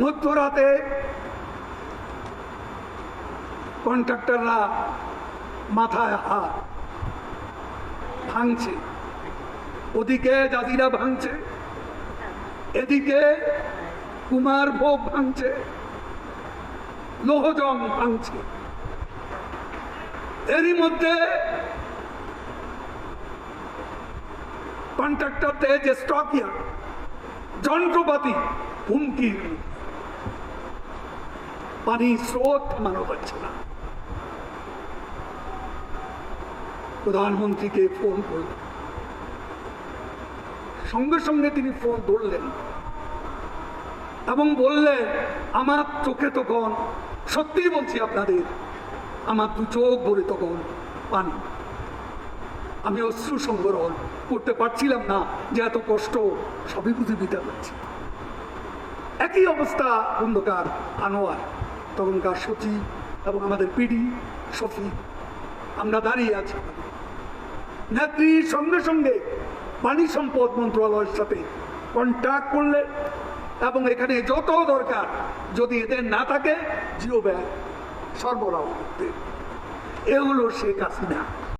মধ্যরাতে কন্ট্রাক্টররা মাথায় হাত ভাঙছে। ওদিকে জাজিরা ভাঙছে, এদিকে কুমার ভোগ ভাঙছে, লোহজং ভাঙছে। এরই মধ্যে কন্ট্রাক্টরদের যে স্টক যন্ত্রপাতি হুমকি পানি স্রোত থামানো হচ্ছে না প্রধানমন্ত্রীকে ফোন করলেন সঙ্গে সঙ্গে তিনি ফোন ধরলেন এবং বললেন, আমার চোখে তখন সত্যি বলছি আপনাদের, আমার দু চোখ ভরে তখন পানি। আমি অশ্রু সংবরণ করতে পারছিলাম না, যে এত কষ্ট সবই বুঝে দিতে পারছি একই অবস্থা অন্ধকার, আনোয়ার। তখনকার সচিব এবং আমাদের পিডি সফি আমরা দাঁড়িয়ে আছি। নেত্রীর সঙ্গে সঙ্গে পানি সম্পদ মন্ত্রণালয়ের সাথে কন্ট্যাক্ট করলে এবং এখানে যত দরকার যদি এদের না থাকে, জিও ব্যাগ সরবরাহ করতে। এ হলো শেখ হাসিনা।